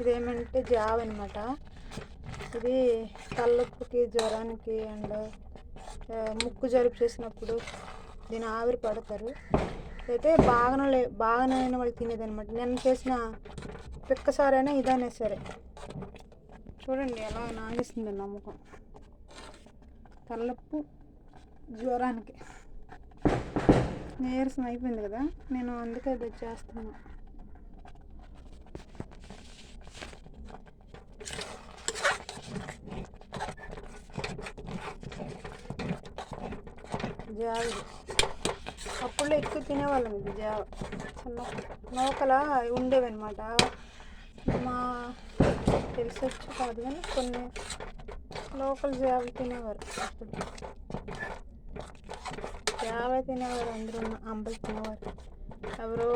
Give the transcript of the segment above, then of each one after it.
ఇదేమంటే జావ అనమాట ఇది తలనొప్పికి జ్వరానికి అండ్ ముక్కు జరుపు చేసినప్పుడు దీని ఆవిరి పడతారు. అయితే బాగానే లే బాగానే అయిన వాళ్ళు తినేది అనమాట నేను చేసిన పిక్కసారైనా ఇదైనా సరే. చూడండి ఎలా నాగేస్తుంది నమ్మకం తలనొప్పు జ్వరానికి. నీరసం అయిపోయింది కదా నేను అందుకే అది చేస్తున్నాను జావ. అప్పుడులో ఎక్కువ తినేవాళ్ళం ఇది జావ. చిన్న నూకల ఉండేవి అనమాట మా తెలిసి వచ్చి కాదు కానీ కొన్ని లోకల్ జావలు తినేవారు అప్పుడు. జావ తినేవారు అందరూ అంబలు తినేవారు. ఎవరో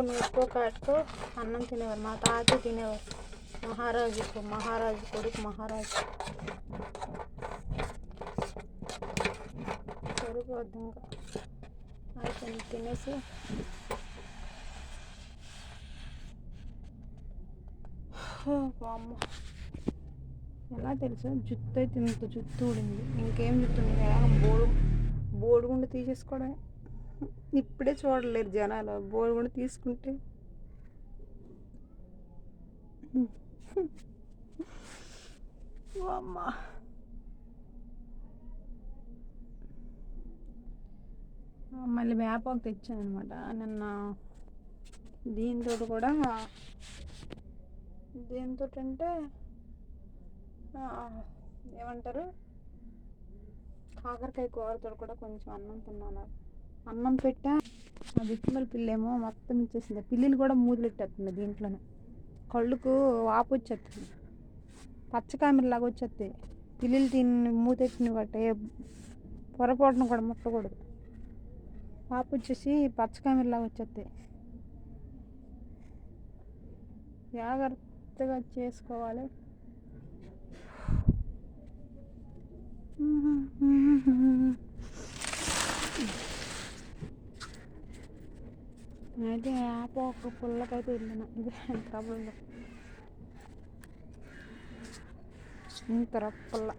నూకో కాటుకో అన్నం తినేవారు. మా తాత తినేవారు. మహారాజు మహారాజు కొడుకు మహారాజు. సరిపోద్ది ఇంకా. అయిపోయింది తినేసి. అమ్మ ఎలా తెలుసా? జుత్తు అయితే ఇంత జుత్తు ఊడింది. ఇంకేం జుత్తు ఉంది? ఎలా బోడు బోడుగుండ తీసేసుకోవడమే. ఇప్పుడే చూడలేరు జనాలు. బోడుగుండ తీసుకుంటే. అమ్మా మళ్ళీ వేపాకు తెచ్చాను అనమాట నిన్న దీంతో కూడా దీంతో అంటే ఏమంటారు? కాకరకాయ కూరతో కూడా కొంచెం అన్నం తిన్నాను. అన్నం పెట్టా ఆ బిక్కుమల పిల్లేమో మొత్తం ఇచ్చేసింది. పిల్లిలు కూడా మూతులెట్టేస్తుంది దీంట్లోనే. కళ్ళుకు వాపు వచ్చేస్తుంది. పచ్చకామెరలాగా వచ్చేస్తాయి. పిల్లిలు తిని మూతెట్టిన బట్టే పొరపాటును కూడా ముట్టకూడదు. పాప వచ్చేసి పచ్చకామెరలాగా వచ్చేస్తాయి జాగ్రత్తగా చేసుకోవాలి. అయితే ఆప ఒక పుల్లకైతే వెళ్ళిన. ఇది ట్రబుల్ ఇంత పుల్ల.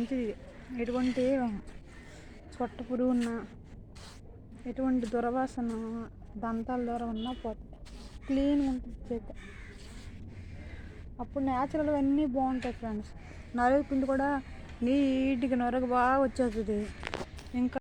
మంచిది ఎటువంటి చొట్ట పురుగు ఉన్నా ఎటువంటి దురవాసన దంతాల ద్వారా ఉన్నా పోతుంది క్లీన్గా ఉంటుంది చేతి అప్పుడు న్యాచురల్ అన్నీ బాగుంటాయి ఫ్రెండ్స్ నరుగు పిండి కూడా నీట్గా నరుగు బాగా వచ్చేస్తుంది. ఇంకా